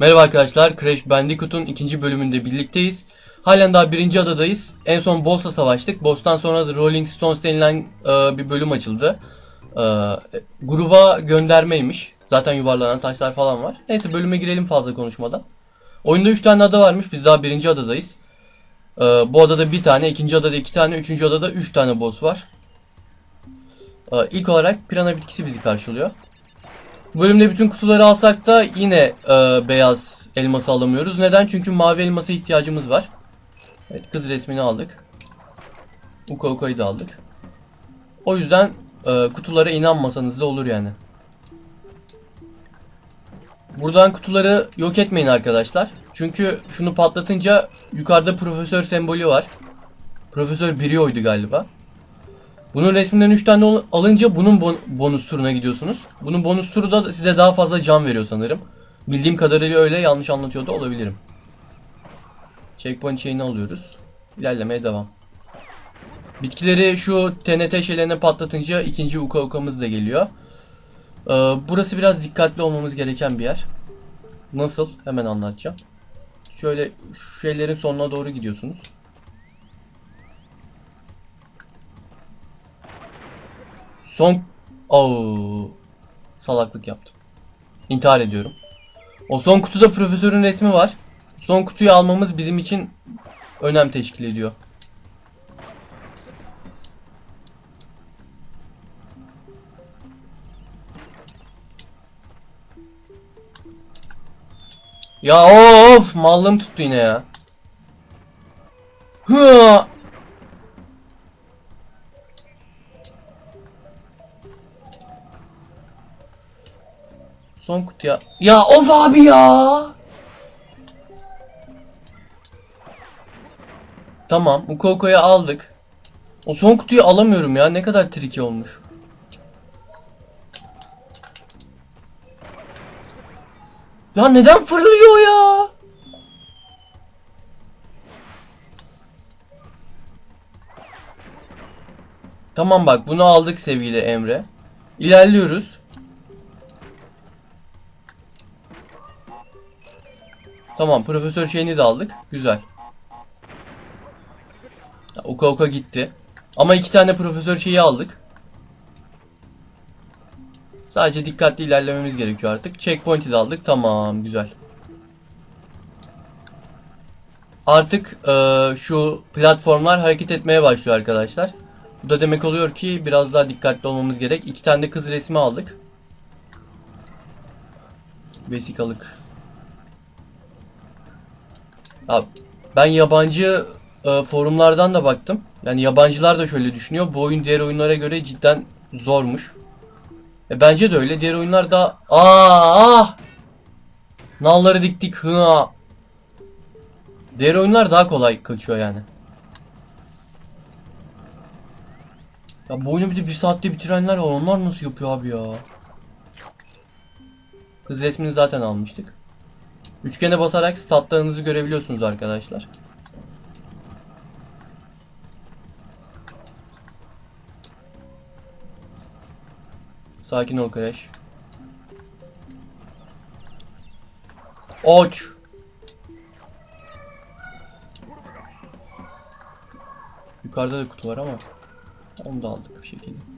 Merhaba arkadaşlar, Crash Bandicoot'un ikinci bölümünde birlikteyiz. Halen daha birinci adadayız. En son boss'la savaştık. Boss'tan sonra da Rolling Stones denilen e, bir bölüm açıldı. E, gruba göndermeymiş. Zaten yuvarlanan taşlar falan var. Neyse bölüme girelim fazla konuşmadan. Oyunda 3 tane ada varmış. Biz daha birinci adadayız. E, bu adada bir tane, ikinci adada iki tane, üçüncü adada 3 tane boss var. E, ilk olarak pirana bitkisi bizi karşılıyor. Bu bölümde bütün kutuları alsak da yine e, beyaz elması alamıyoruz. Neden? Çünkü mavi elmasa ihtiyacımız var. Evet kız resmini aldık. Uka Uka'yı da aldık. O yüzden e, kutulara inanmasanız da olur yani. Buradan kutuları yok etmeyin arkadaşlar. Çünkü şunu patlatınca yukarıda profesör sembolü var. Profesör Brio'ydu galiba. Bunun resminden 3 tane alınca bunun bon- bonus turuna gidiyorsunuz. Bunun bonus turu da size daha fazla can veriyor sanırım. Bildiğim kadarıyla öyle yanlış anlatıyor da olabilirim. Checkpoint şeyini alıyoruz. İlerlemeye devam. Bitkileri şu TNT şeylerine patlatınca ikinci uka ukamız da geliyor. Ee, burası biraz dikkatli olmamız gereken bir yer. Nasıl? Hemen anlatacağım. Şöyle şu şeylerin sonuna doğru gidiyorsunuz. Son... Oo, salaklık yaptım. İntihar ediyorum. O son kutuda profesörün resmi var. Son kutuyu almamız bizim için önem teşkil ediyor. Ya of mallım tuttu yine ya. Hı. Son kutuya. Ya of abi ya. Tamam, Ukoko'yu aldık. O son kutuyu alamıyorum ya. Ne kadar tricky olmuş. Ya neden fırlıyor ya? Tamam bak bunu aldık sevgili Emre. İlerliyoruz. Tamam profesör şeyini de aldık. Güzel. Oka oka gitti. Ama iki tane profesör şeyi aldık. Sadece dikkatli ilerlememiz gerekiyor artık. Checkpoint'i de aldık. Tamam güzel. Artık eee, şu platformlar hareket etmeye başlıyor arkadaşlar. Bu da demek oluyor ki biraz daha dikkatli olmamız gerek. İki tane de kız resmi aldık. Vesikalık. Abi ben yabancı e, forumlardan da baktım. Yani yabancılar da şöyle düşünüyor. Bu oyun diğer oyunlara göre cidden zormuş. E bence de öyle. Diğer oyunlar da aa ah! Nalları diktik. Hı. Diğer oyunlar daha kolay kaçıyor yani. Ya bu oyunu bir de bir saatte bitirenler var. Onlar nasıl yapıyor abi ya? Kız resmini zaten almıştık. Üçgene basarak statlarınızı görebiliyorsunuz arkadaşlar. Sakin ol Crash. Oç. Yukarıda da kutu var ama onu da aldık bir şekilde.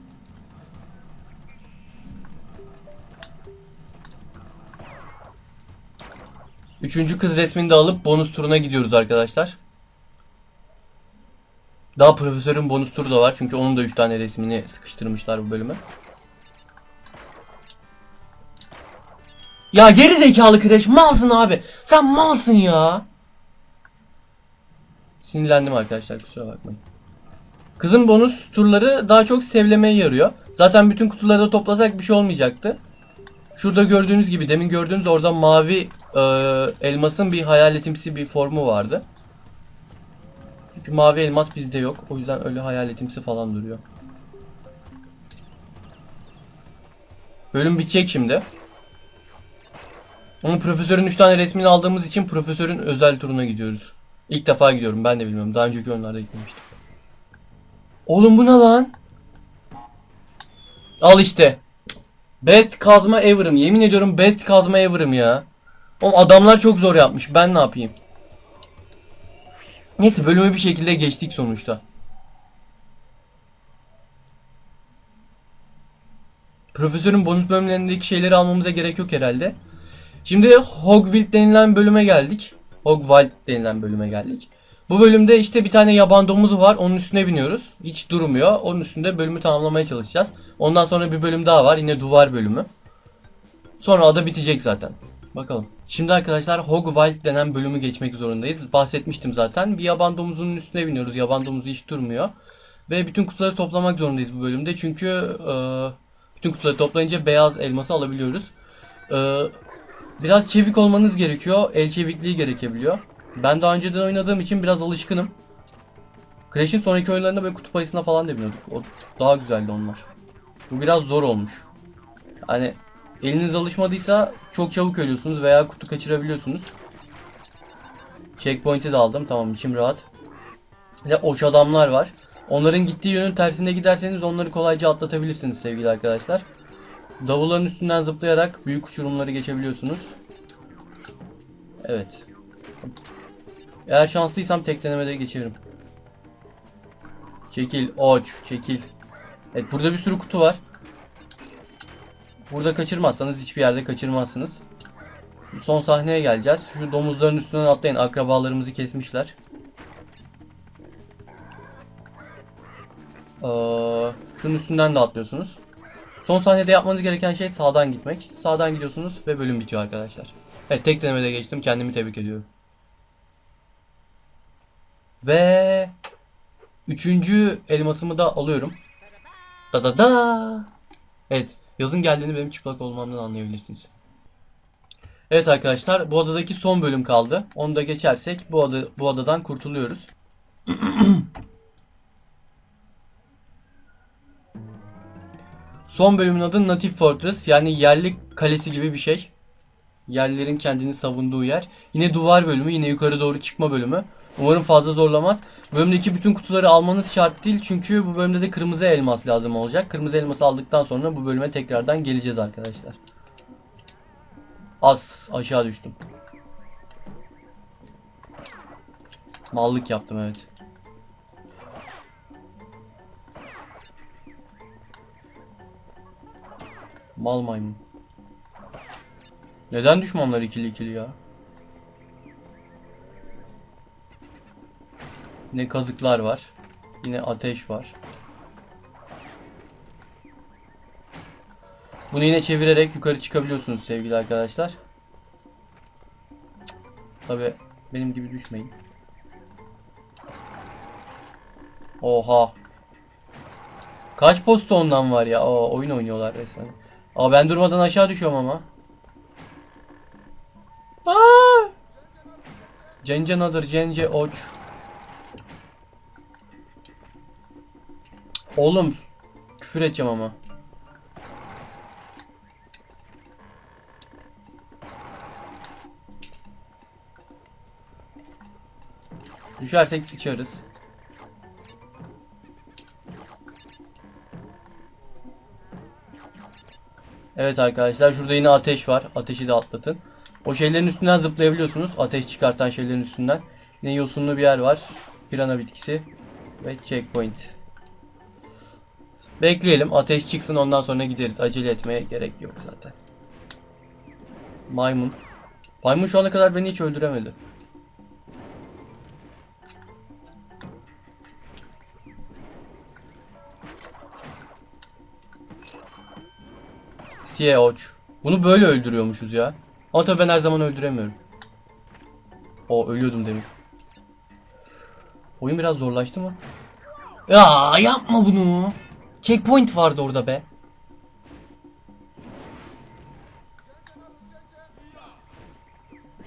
Üçüncü kız resmini de alıp bonus turuna gidiyoruz arkadaşlar. Daha profesörün bonus turu da var. Çünkü onun da 3 tane resmini sıkıştırmışlar bu bölüme. Ya geri zekalı Crash malsın abi. Sen malsın ya. Sinirlendim arkadaşlar kusura bakmayın. Kızın bonus turları daha çok sevlemeye yarıyor. Zaten bütün kutuları da toplasak bir şey olmayacaktı. Şurada gördüğünüz gibi demin gördüğünüz orada mavi e, elmasın bir hayaletimsi bir formu vardı. Çünkü mavi elmas bizde yok. O yüzden öyle hayaletimsi falan duruyor. Bölüm bitecek şimdi. Ama profesörün 3 tane resmini aldığımız için profesörün özel turuna gidiyoruz. İlk defa gidiyorum ben de bilmiyorum. Daha önceki oyunlarda gitmemiştim. Oğlum bu ne lan? Al işte. Best kazma ever'ım. Yemin ediyorum best kazma ever'ım ya. Oğlum adamlar çok zor yapmış. Ben ne yapayım? Neyse bölümü bir şekilde geçtik sonuçta. Profesörün bonus bölümlerindeki şeyleri almamıza gerek yok herhalde. Şimdi Hogwild denilen bölüme geldik. Hogwild denilen bölüme geldik. Bu bölümde işte bir tane yaban domuzu var. Onun üstüne biniyoruz. Hiç durmuyor. Onun üstünde bölümü tamamlamaya çalışacağız. Ondan sonra bir bölüm daha var. Yine duvar bölümü. Sonra ada bitecek zaten. Bakalım. Şimdi arkadaşlar Hogwild denen bölümü geçmek zorundayız. Bahsetmiştim zaten. Bir yaban domuzunun üstüne biniyoruz. Yaban domuzu hiç durmuyor. Ve bütün kutuları toplamak zorundayız bu bölümde. Çünkü e, bütün kutuları toplayınca beyaz elması alabiliyoruz. E, biraz çevik olmanız gerekiyor. El çevikliği gerekebiliyor. Ben daha önceden oynadığım için biraz alışkınım. Crash'in sonraki oyunlarında böyle kutu ayısına falan da. O daha güzeldi onlar. Bu biraz zor olmuş. Hani eliniz alışmadıysa çok çabuk ölüyorsunuz veya kutu kaçırabiliyorsunuz. Checkpoint'i de aldım. Tamam içim rahat. Ve oç adamlar var. Onların gittiği yönün tersinde giderseniz onları kolayca atlatabilirsiniz sevgili arkadaşlar. Davulların üstünden zıplayarak büyük uçurumları geçebiliyorsunuz. Evet. Eğer şanslıysam tek denemede geçerim. Çekil oç çekil. Evet burada bir sürü kutu var. Burada kaçırmazsanız hiçbir yerde kaçırmazsınız. Son sahneye geleceğiz. Şu domuzların üstünden atlayın. Akrabalarımızı kesmişler. Ee, şunun üstünden de atlıyorsunuz. Son sahnede yapmanız gereken şey sağdan gitmek. Sağdan gidiyorsunuz ve bölüm bitiyor arkadaşlar. Evet tek denemede geçtim. Kendimi tebrik ediyorum. Ve üçüncü elmasımı da alıyorum. Da da da. Evet yazın geldiğini benim çıplak olmamdan anlayabilirsiniz. Evet arkadaşlar bu adadaki son bölüm kaldı. Onu da geçersek bu, ada, bu adadan kurtuluyoruz. Son bölümün adı Native Fortress yani yerli kalesi gibi bir şey. Yerlilerin kendini savunduğu yer. Yine duvar bölümü, yine yukarı doğru çıkma bölümü. Umarım fazla zorlamaz. Bölümdeki bütün kutuları almanız şart değil çünkü bu bölümde de kırmızı elmas lazım olacak. Kırmızı elması aldıktan sonra bu bölüme tekrardan geleceğiz arkadaşlar. Az aşağı düştüm. Mallık yaptım evet. Mal maymun. Neden düşmanlar ikili ikili ya? Yine kazıklar var. Yine ateş var. Bunu yine çevirerek yukarı çıkabiliyorsunuz sevgili arkadaşlar. Tabi benim gibi düşmeyin. Oha. Kaç posta ondan var ya? Aa, oyun oynuyorlar resmen. Aa ben durmadan aşağı düşüyorum ama. Aa! Cence nadır cence oç. Oğlum küfür edeceğim ama. Düşersek sıçarız. Evet arkadaşlar şurada yine ateş var. Ateşi de atlatın. O şeylerin üstünden zıplayabiliyorsunuz. Ateş çıkartan şeylerin üstünden. Yine yosunlu bir yer var. Pirana bitkisi. Ve checkpoint. Bekleyelim. Ateş çıksın ondan sonra gideriz. Acele etmeye gerek yok zaten. Maymun. Maymun şu ana kadar beni hiç öldüremedi. Siyah oç. Bunu böyle öldürüyormuşuz ya. Ama tabii ben her zaman öldüremiyorum. O ölüyordum demin. Oyun biraz zorlaştı mı? Ya yapma bunu. Checkpoint vardı orada be.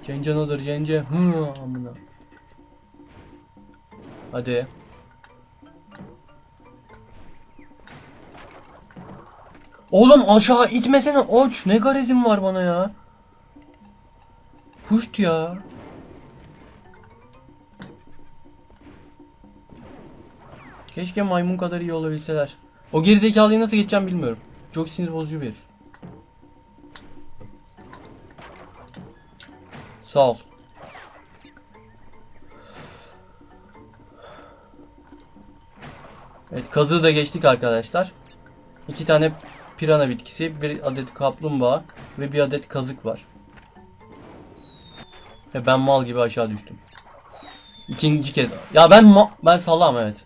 Cence nadır cence. Hı amına. Hadi. Oğlum aşağı itmesene oç. Ne garezin var bana ya. Puşt ya. Keşke maymun kadar iyi olabilseler. O gerizekalıyı nasıl geçeceğim bilmiyorum. Çok sinir bozucu bir herif. Sağ ol. Evet kazığı da geçtik arkadaşlar. İki tane pirana bitkisi, bir adet kaplumbağa ve bir adet kazık var. Ve ben mal gibi aşağı düştüm. İkinci kez. Ya ben ben salam evet.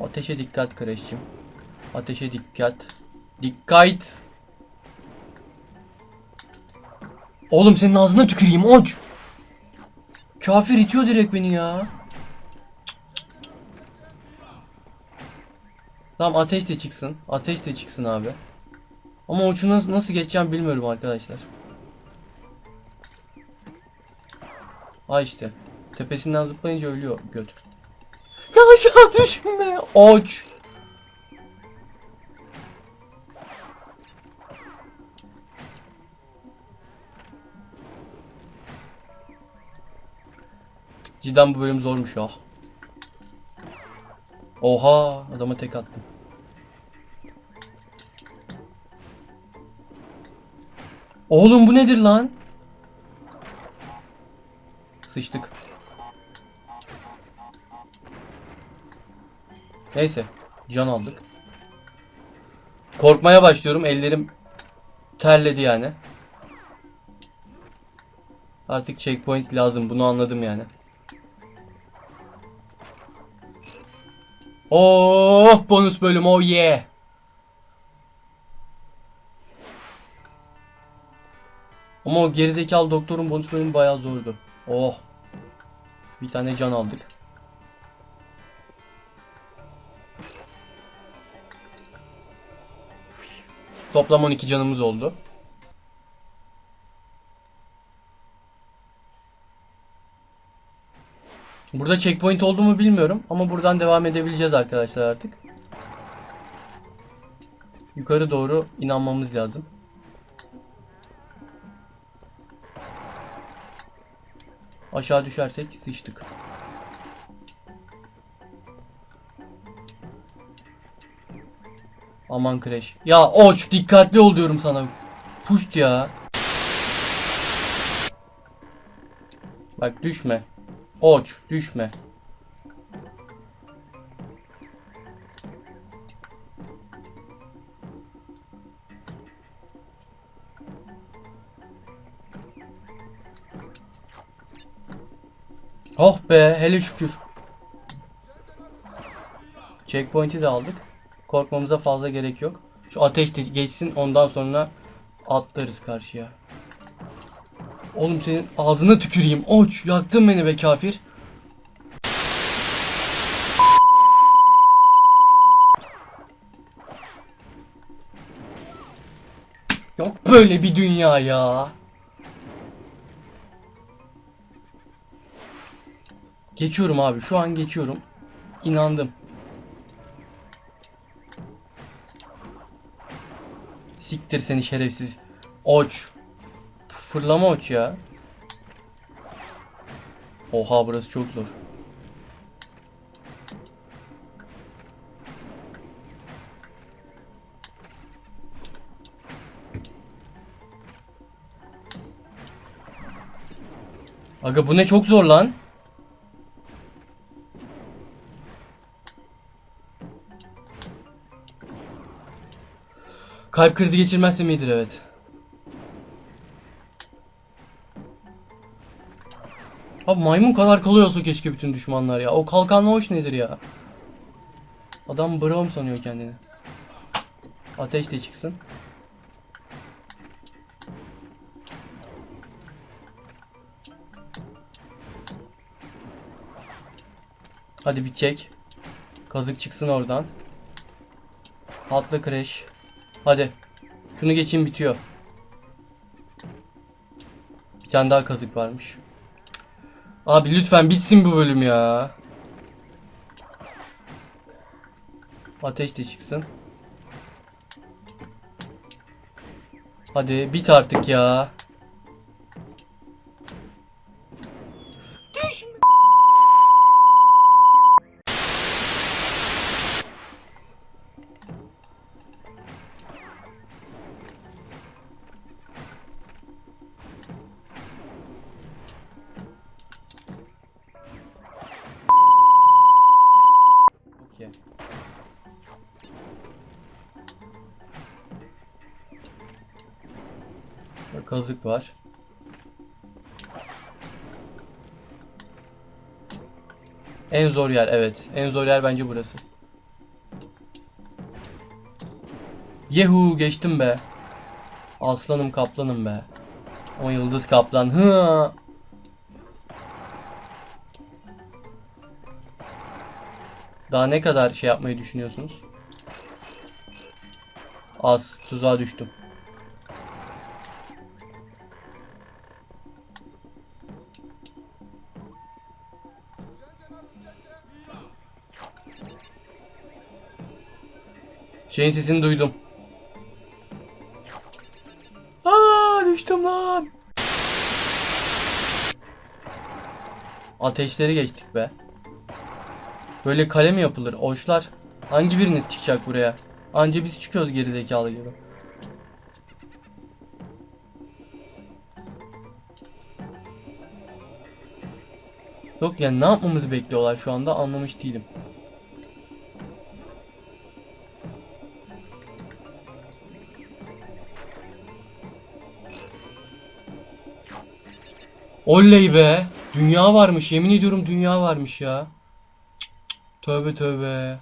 Ateşe dikkat Kreşçim. Ateşe dikkat. Dikkat. Oğlum senin ağzına tüküreyim oç. Kafir itiyor direkt beni ya. Tamam ateş de çıksın. Ateş de çıksın abi. Ama uçu nasıl, geçeceğim bilmiyorum arkadaşlar. Ha işte. Tepesinden zıplayınca ölüyor göt. Ya aşağı düşme. Oç. Cidden bu bölüm zormuş ya. Oha adama tek attım. Oğlum bu nedir lan? Sıçtık. Neyse. Can aldık. Korkmaya başlıyorum. Ellerim terledi yani. Artık checkpoint lazım. Bunu anladım yani. Oh bonus bölüm oh yeah. Ama o gerizekalı doktorun bonus bölümü bayağı zordu. Oh. Bir tane can aldık. Toplam 12 canımız oldu. Burada checkpoint oldu mu bilmiyorum ama buradan devam edebileceğiz arkadaşlar artık. Yukarı doğru inanmamız lazım. Aşağı düşersek sıçtık. Aman crash. Ya oç dikkatli ol diyorum sana. Puşt ya. Bak düşme. Oç düşme. Oh be hele şükür. Checkpoint'i de aldık. Korkmamıza fazla gerek yok. Şu ateş de geçsin ondan sonra atlarız karşıya. Oğlum senin ağzına tüküreyim. Oç yaktın beni be kafir. Yok böyle bir dünya ya. Geçiyorum abi şu an geçiyorum. İnandım. Siktir seni şerefsiz. Oç. Fırlama oç ya. Oha burası çok zor. Aga bu ne çok zor lan. Kalp krizi geçirmezsem iyidir evet. Abi maymun kadar kalıyorsa keşke bütün düşmanlar ya. O kalkanlı hoş nedir ya? Adam Braum sanıyor kendini. Ateş de çıksın. Hadi bir çek. Kazık çıksın oradan. Atla crash. Hadi. Şunu geçeyim bitiyor. Bir tane daha kazık varmış. Abi lütfen bitsin bu bölüm ya. Ateş de çıksın. Hadi bit artık ya. Kazık var. En zor yer evet. En zor yer bence burası. Yehu geçtim be. Aslanım kaplanım be. O yıldız kaplan. Hı. Daha ne kadar şey yapmayı düşünüyorsunuz? Az tuzağa düştüm. Şeyin sesini duydum. Aa düştüm lan. Ateşleri geçtik be. Böyle kale mi yapılır? Oşlar. Hangi biriniz çıkacak buraya? Anca biz çıkıyoruz geri zekalı gibi. Yok yani ne yapmamızı bekliyorlar şu anda anlamış değilim. Oley be. Dünya varmış. Yemin ediyorum dünya varmış ya. Cık cık. Tövbe tövbe.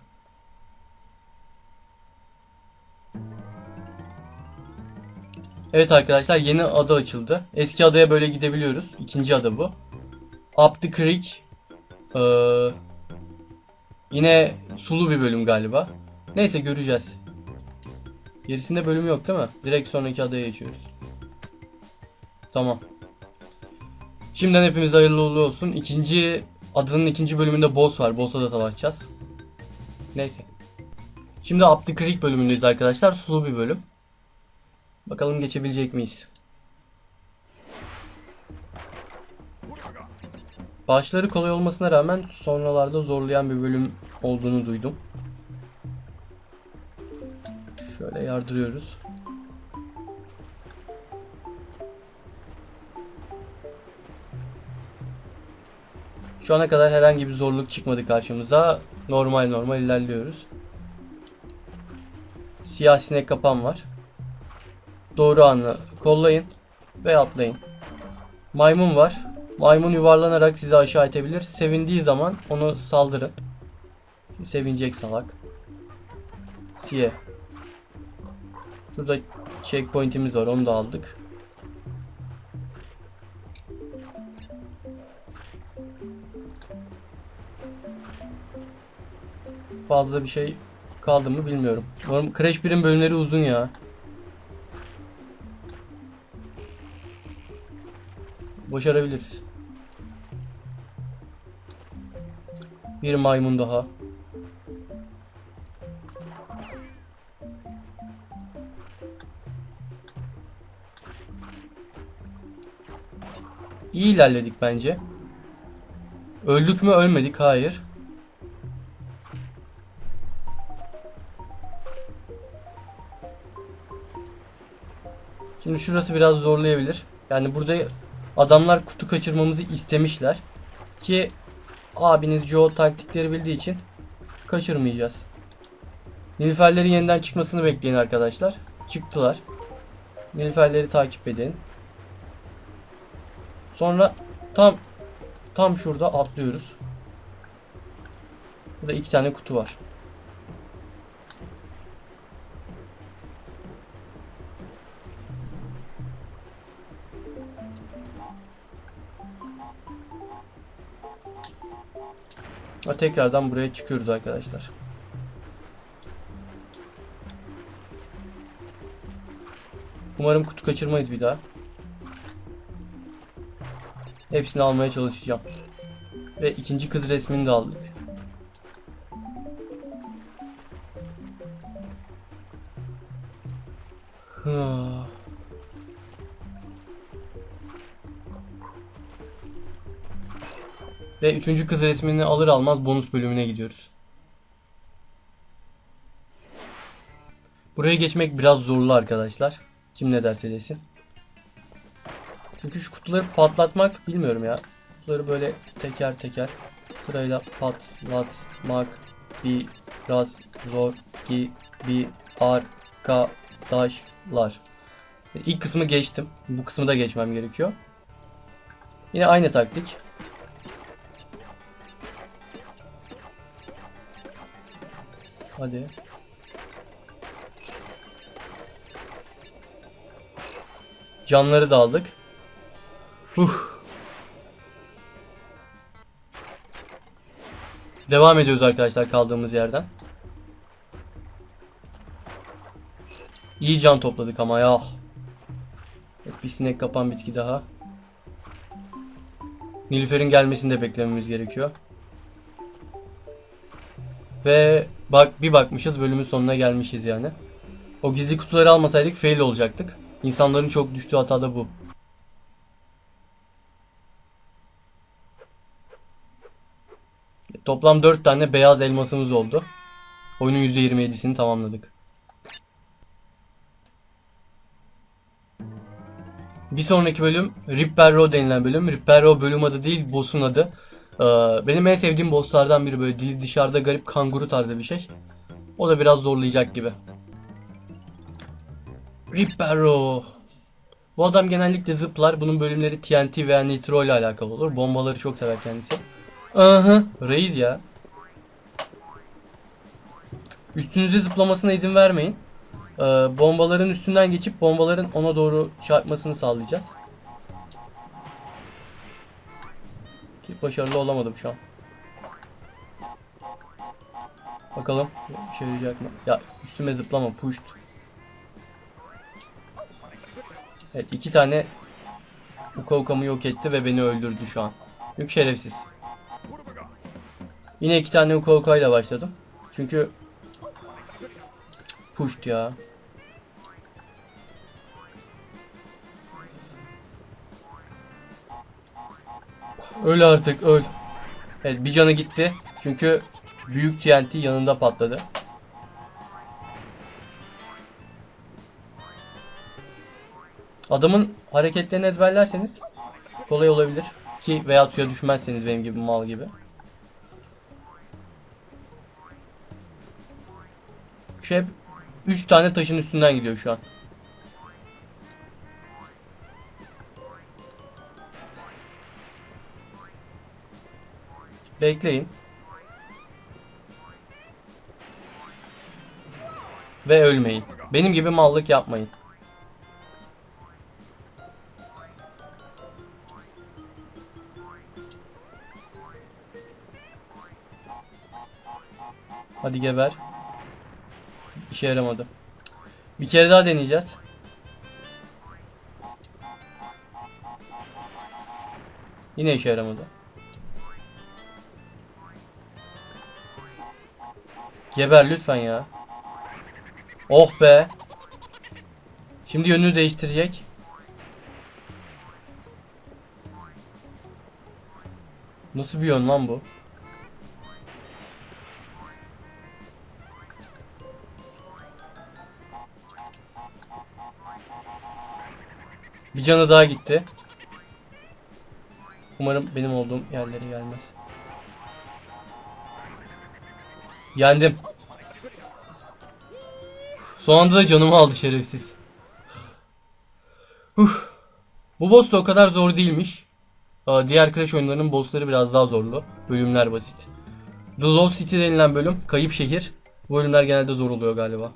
Evet arkadaşlar yeni ada açıldı. Eski adaya böyle gidebiliyoruz. İkinci ada bu. Up the Creek. Ee, yine sulu bir bölüm galiba. Neyse göreceğiz. Gerisinde bölüm yok değil mi? Direkt sonraki adaya geçiyoruz. Tamam. Şimdiden hepimiz hayırlı uğurlu olsun. İkinci adının ikinci bölümünde boss var. Boss'la da savaşacağız. Neyse. Şimdi Creek bölümündeyiz arkadaşlar. Sulu bir bölüm. Bakalım geçebilecek miyiz? Başları kolay olmasına rağmen sonralarda zorlayan bir bölüm olduğunu duydum. Şöyle yardırıyoruz. Şu ana kadar herhangi bir zorluk çıkmadı karşımıza. Normal normal ilerliyoruz. Siyah sinek kapan var. Doğru anı kollayın ve atlayın. Maymun var. Maymun yuvarlanarak sizi aşağı itebilir. Sevindiği zaman onu saldırın. Sevinecek salak. Siye. Şurada checkpoint'imiz var. Onu da aldık. Fazla bir şey kaldı mı bilmiyorum. Umarım Crash 1'in bölümleri uzun ya. Başarabiliriz. Bir maymun daha. İyi ilerledik bence. Öldük mü ölmedik hayır. Şimdi şurası biraz zorlayabilir. Yani burada adamlar kutu kaçırmamızı istemişler. Ki abiniz Joe taktikleri bildiği için kaçırmayacağız. Nilüferlerin yeniden çıkmasını bekleyin arkadaşlar. Çıktılar. Nilüferleri takip edin. Sonra tam tam şurada atlıyoruz. Burada iki tane kutu var. Ve tekrardan buraya çıkıyoruz arkadaşlar. Umarım kutu kaçırmayız bir daha. Hepsini almaya çalışacağım. Ve ikinci kız resmini de aldık. Hıh. Ve üçüncü kız resmini alır almaz bonus bölümüne gidiyoruz. Buraya geçmek biraz zorlu arkadaşlar. Kim ne derse desin. Çünkü şu kutuları patlatmak bilmiyorum ya. Kutuları böyle teker teker sırayla patlatmak biraz zor gibi arkadaşlar. İlk kısmı geçtim. Bu kısmı da geçmem gerekiyor. Yine aynı taktik. Hadi. Canları da aldık. Huh. Devam ediyoruz arkadaşlar kaldığımız yerden. İyi can topladık ama ya. Bir sinek kapan bitki daha. Nilüfer'in gelmesini de beklememiz gerekiyor. Ve bak bir bakmışız bölümün sonuna gelmişiz yani. O gizli kutuları almasaydık fail olacaktık. İnsanların çok düştüğü hata da bu. Toplam 4 tane beyaz elmasımız oldu. Oyunun %27'sini tamamladık. Bir sonraki bölüm Ripper Row denilen bölüm. Ripper Row bölüm adı değil, boss'un adı. Ee, benim en sevdiğim bosslardan biri böyle dili dışarıda garip kanguru tarzı bir şey. O da biraz zorlayacak gibi. Ripper Row. Bu adam genellikle zıplar. Bunun bölümleri TNT veya Nitro ile alakalı olur. Bombaları çok sever kendisi. Aha, reis ya. Üstünüze zıplamasına izin vermeyin. Ee, bombaların üstünden geçip bombaların ona doğru çarpmasını sağlayacağız. Başarılı olamadım şu an. Bakalım bir şey yarayacak mı? Ya üstüme zıplama pushed. Evet iki tane Uka Uka'mı yok etti ve beni öldürdü şu an. Yük şerefsiz. Yine iki tane Uka Uka ile başladım. Çünkü pushed ya. Öl artık öl. Evet bir canı gitti. Çünkü büyük TNT yanında patladı. Adamın hareketlerini ezberlerseniz kolay olabilir. Ki veya suya düşmezseniz benim gibi mal gibi. Hep 3 tane taşın üstünden gidiyor şu an. Bekleyin. Ve ölmeyin. Benim gibi mallık yapmayın. Hadi geber. İşe yaramadı. Bir kere daha deneyeceğiz. Yine işe yaramadı. Geber lütfen ya. Oh be. Şimdi yönünü değiştirecek. Nasıl bir yön lan bu? Bir canı daha gitti. Umarım benim olduğum yerlere gelmez. Yendim. Son anda da canımı aldı şerefsiz. Uf. Bu boss da o kadar zor değilmiş. Diğer Crash oyunlarının bossları biraz daha zorlu. Bölümler basit. The Lost City denilen bölüm, kayıp şehir. Bu bölümler genelde zor oluyor galiba.